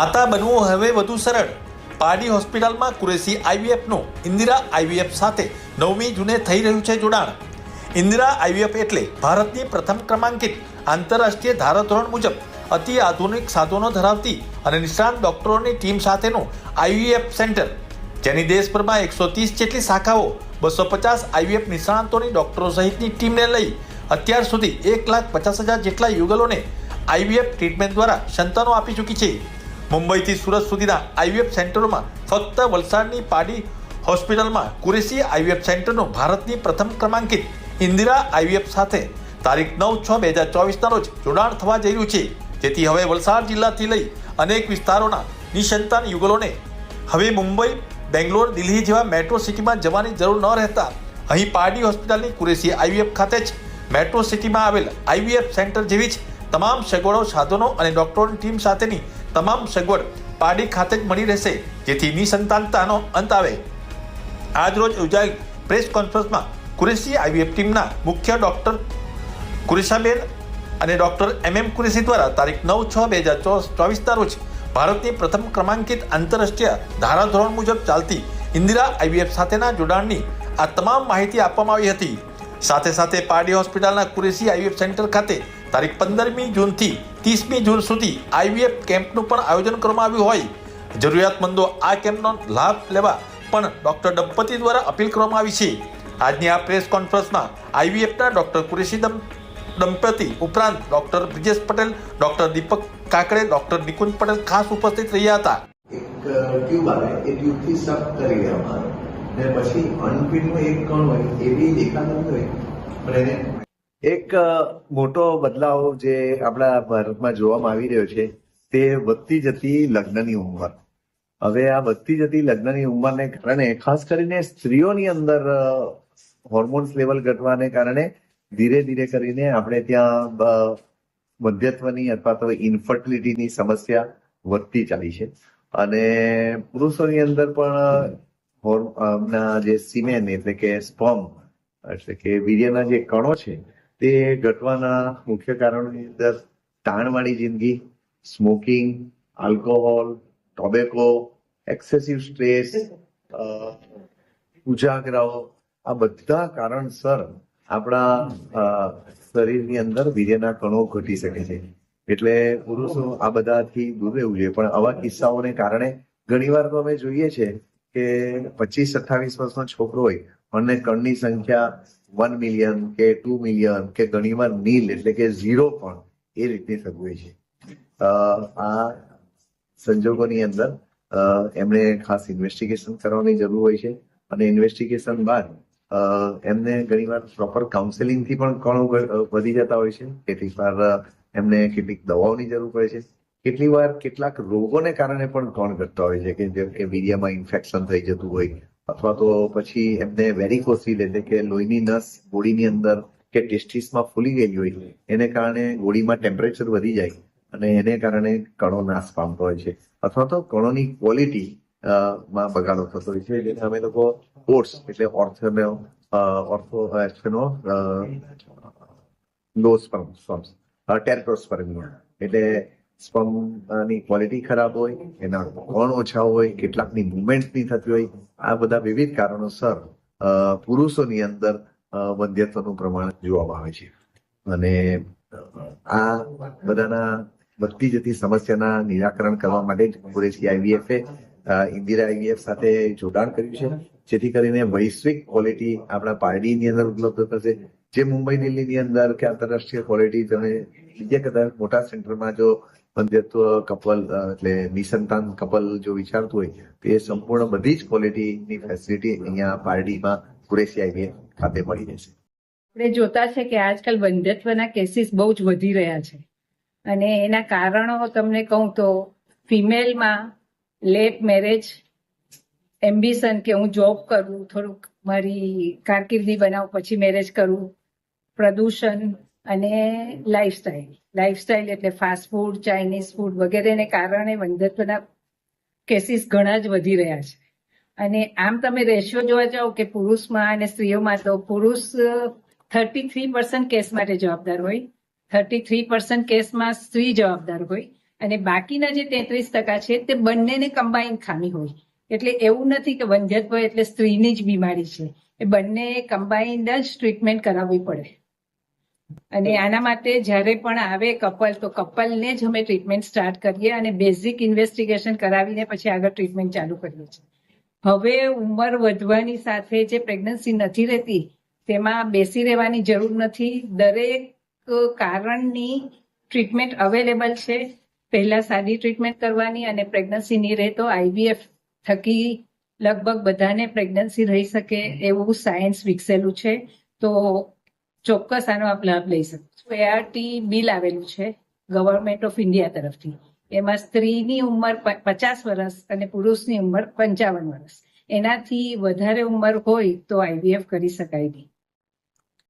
માતા બનવું હવે વધુ સરળ. પારડી હોસ્પિટલમાં કુરેશી આઈવીએફનું, ઇન્દિરા આઈવીએફ સાથે નવમી જૂને થઈ રહ્યું છે જોડાણ. ઇન્દિરા આઈવીએફ એટલે ભારતની પ્રથમ ક્રમાંકિત આંતરરાષ્ટ્રીય ધારાધોરણ મુજબ અતિ આધુનિક સાધનો ધરાવતી અને નિષ્ણાંત ડોક્ટરોની ટીમ સાથેનું આઈવીએફ સેન્ટર. જેની દેશભરમાં એકસો ત્રીસ જેટલી શાખાઓ, બસો પચાસ આઈવીએફ નિષ્ણાંતોની ડોક્ટરો સહિતની ટીમને લઈ અત્યાર સુધી એક લાખ પચાસ હજાર જેટલા યુગલોને આઈવીએફ ટ્રીટમેન્ટ દ્વારા સંતાનો આપી ચૂકી છે. મુંબઈથી સુરત સુધીના આઈવીએફ સેન્ટરોમાં ફક્ત વલસાડની પાડી હોસ્પિટલમાં કુરેશી આઈવીએફ સેન્ટરનો ભારતની પ્રથમ ક્રમાંકિત ઇન્દિરા આઈવીએફ સાથે તારીખ નવ છ બે હજાર ચોવીસના રોજ જોડાણ થવા જઈ રહ્યું છે. જેથી હવે વલસાડ જિલ્લાથી લઈ અનેક વિસ્તારોના નિસંતાન યુગલોને હવે મુંબઈ, બેંગ્લોર, દિલ્હી જેવા મેટ્રો સિટીમાં જવાની જરૂર ન રહેતા અહીં પારડી હોસ્પિટલની કુરેશી આઈવીએફ ખાતે જ મેટ્રો સિટીમાં આવેલ આઈવીએફ સેન્ટર જેવી જ તમામ સગવડો સાધનો અને ડોક્ટરોની ટીમ સાથેની તમામ સગવડ પાડી ખાતે જ મળી રહેશે, જેથી નિસંતાનતાનો અંત આવે. આજરોજ યોજાયેલ પ્રેસ કોન્ફરન્સમાં કુરેશી આઈવીએફ ટીમના મુખ્ય ડોક્ટર કુરેશાબેન અને ડોક્ટર એમ એમ કુરેશી દ્વારા તારીખ નવ છ બે હજાર ચોવીસના રોજ ભારતની પ્રથમ ક્રમાંકિત આંતરરાષ્ટ્રીય ધારાધોરણ મુજબ ચાલતી ઇન્દિરા આઈવીએફ સાથેના જોડાણની આ તમામ માહિતી આપવામાં આવી હતી. સાથે સાથે પારડી હોસ્પિટલના કુરેશી આઈવીએફ સેન્ટર ખાતે તારીખ પંદરમી જૂનથી ત્રીસમી જૂન સુધી આઈવીએફ કેમ્પનું પણ આયોજન કરવામાં આવ્યું હોય. જરૂરિયાતમંદો આ કેમ્પનો લાભ લેવા પણ ડોક્ટર દંપતી દ્વારા અપીલ કરવામાં આવી છે. આજની આ પ્રેસ કોન્ફરન્સમાં આઈવીએફના ડોક્ટર કુરેશી દંપતી ઉપરાંત doctor Brijesh Patel, doctor Deepak Kakade, doctor Nikunj Patel ખાસ ઉપસ્થિત રહ્યા હતા. ટ્યુબ આવે, એ ટ્યુબથી સક કરી લેવામાં આવે. ને પછી અનફિટનું એક કણ હોય, એ બી દેખાતું હોય. પણ એને એક મોટો બદલાવ જે આપણા ભારતમાં જોવામાં આવી રહ્યો છે, તે વધતી જતી લગ્નની ઉંમર. હવે આ વધતી જતી લગ્નની ઉંમરને કારણે, ખાસ કરીને સ્ત્રીઓની અંદર હોર્મોન્સ લેવલ ઘટવાને કારણે ધીરે ધીરે કરીને આપણે ત્યાં મધ્યત્વની અથવા તો ઇન્ફર્ટિલિટીની સમસ્યા વધતી ચાલી છે. અને પુરુષોની અંદર પણ હોર્મ- જે સિમેન એટલે કે સ્પોમ એટલે કે વીર્યના જે કણો છે તે ઘટવાના મુખ્ય કારણોની અંદર તાણવાળી જિંદગી smoking alcohol tobacco excessive stress ઉજાગરાઓ, આ બધા કારણસર આપણા શરીરની અંદર વીર્યના કણો ઘટી શકે છે. એટલે પુરુષો આ બધાથી દૂર રહેવું જોઈએ. પણ આવા કિસ્સાઓને કારણે ઘણીવાર તો અમે જોઈએ છે કે પચીસ, અઠ્ઠાવીસ વર્ષનો છોકરો હોય અને કણની સંખ્યા વન મિલિયન કે ટુ મિલિયન કે ઘણીવાર નીલ એટલે કે ઝીરો પણ એ રીતની સગવડ છે. આ સંજોગોની અંદર એમણે ખાસ ઇન્વેસ્ટિગેશન કરવાની જરૂર હોય છે અને ઇન્વેસ્ટિગેશન બાદ એમને ઘણીવાર પ્રોપર કાઉન્સેલિંગથી પણ ઘણું વધી જતા હોય છે. કેટલીક વાર એમને કેટલીક દવાઓની જરૂર પડે છે. કેટલી વાર કેટલાક રોગોને કારણે પણ ઘણ ઘટતા હોય છે કે જેમ કે વીર્યમાં ઇન્ફેક્શન થઈ જતું હોય અથવા તો પછી એમને વેરિકોસિલ એટલે કે લોહીની નસ ગોળીની અંદર કે ટેસ્ટિસમાં ફૂલી ગયેલી હોય, એને કારણે ગોળીમાં ટેમ્પરેચર વધી જાય અને એને કારણે કણો નાશ પામતો હોય છે. અથવા તો કણોની ક્વોલિટી માં બગાડો થતો હોય છે. જેને અમે લોકો ઓટ્સ એટલે ઓર્થોનો ઓર્થો એસ્ફેનો લો સ્પર્મ સ્પર્મ્સ ટેરપ્રોસ્પર્મિયા એટલે સ્પર્મ ક્વોલિટી ખરાબ હોય, એના કોણ ઓછા હોય, કેટલાકની મુવમેન્ટ નહીં થતી હોય, આ બધા વિવિધ કારણોસર પુરુષોની અંદર વંધ્યત્વનું પ્રમાણ જોવામાં આવે છે. અને આ બધાના વધતી જતી સમસ્યાના નિરાકરણ કરવા માટે કુરેશી આઈવીએફએ ઇન્દિરા આઈવીએફ સાથે જોડાણ કર્યું છે. જેથી કરીને વૈશ્વિક ક્વોલિટી આપણા પારડીની અંદર ઉપલબ્ધ થશે. જે મુંબઈ દિલ્હીની અંદર કે આંતરરાષ્ટ્રીય ક્વોલિટી તમે બીજા કદાચ મોટા સેન્ટરમાં જો વંધ્યત્વ કપલ એટલે નિસંતાન કપલ જો વિચારતું હોય, તો એ સંપૂર્ણ બધી જ ક્વોલિટીની ફેસિલિટી અહીંયા પારડીમાં કુરેશી આઈવીએફ ખાતે મળી રહેશે. આપણે જોતા છે કે આજકાલ બંધત્વના કેસીસ બહુ જ વધી રહ્યા છે. અને એના કારણો તમને કહું તો ફિમેલમાં લેટ મેરેજ એમ્બિશન કે હું જોબ કરું, થોડુંક મારી કારકિર્દી બનાવું, પછી મેરેજ કરું, પ્રદૂષણ અને લાઈફસ્ટાઈલ લાઈફસ્ટાઈલ એટલે ફાસ્ટ ફૂડ ચાઇનીઝ ફૂડ વગેરેને કારણે વંધત્વના કેસીસ ઘણા જ વધી રહ્યા છે. અને આમ તમે રેશિયો જોવા જાઓ કે પુરુષમાં અને સ્ત્રીઓમાં તો પુરુષ થર્ટી થ્રી પર્સન્ટ કેસ માટે જવાબદાર હોય. થર્ટી થ્રી પર્સન્ટ કેસમાં સ્ત્રી જવાબદાર હોય. અને બાકીના જે તેત્રીસ ટકા છે તે બંનેને કમ્બાઈન ખામી હોય. એટલે એવું નથી કે વંધ્યત્વ એટલે સ્ત્રીની જ બીમારી છે. એ બંને કમ્બાઈન્ડ જ ટ્રીટમેન્ટ કરાવવી પડે. અને આના માટે જ્યારે પણ આવે કપલ, તો કપલને જ અમે ટ્રીટમેન્ટ સ્ટાર્ટ કરીએ અને બેઝિક ઇન્વેસ્ટિગેશન કરાવીને પછી આગળ ટ્રીટમેન્ટ ચાલુ કરીએ છીએ. હવે ઉંમર વધવાની સાથે જે પ્રેગ્નન્સી નથી રહેતી, તેમાં બેસી રહેવાની જરૂર નથી. દરેક કારણની ટ્રીટમેન્ટ અવેલેબલ છે. પહેલા સાદી ટ્રીટમેન્ટ કરવાની અને પ્રેગ્નન્સી નહીં રહે તો આઈવીએફ થકી લગભગ બધાને પ્રેગ્નન્સી રહી શકે એવું સાયન્સ વિકસેલું છે. તો ચોક્કસ આનો આપ લાભ લઈ શકો એઆરટી બિલ આવેલું છે ગવર્મેન્ટ ઓફ ઇન્ડિયા તરફથી. એમાં સ્ત્રીની ઉંમર પચાસ વર્ષ અને પુરુષની ઉંમર પંચાવન વર્ષ. એનાથી વધારે ઉંમર હોય તો આઈવીએફ કરી શકાય નહીં.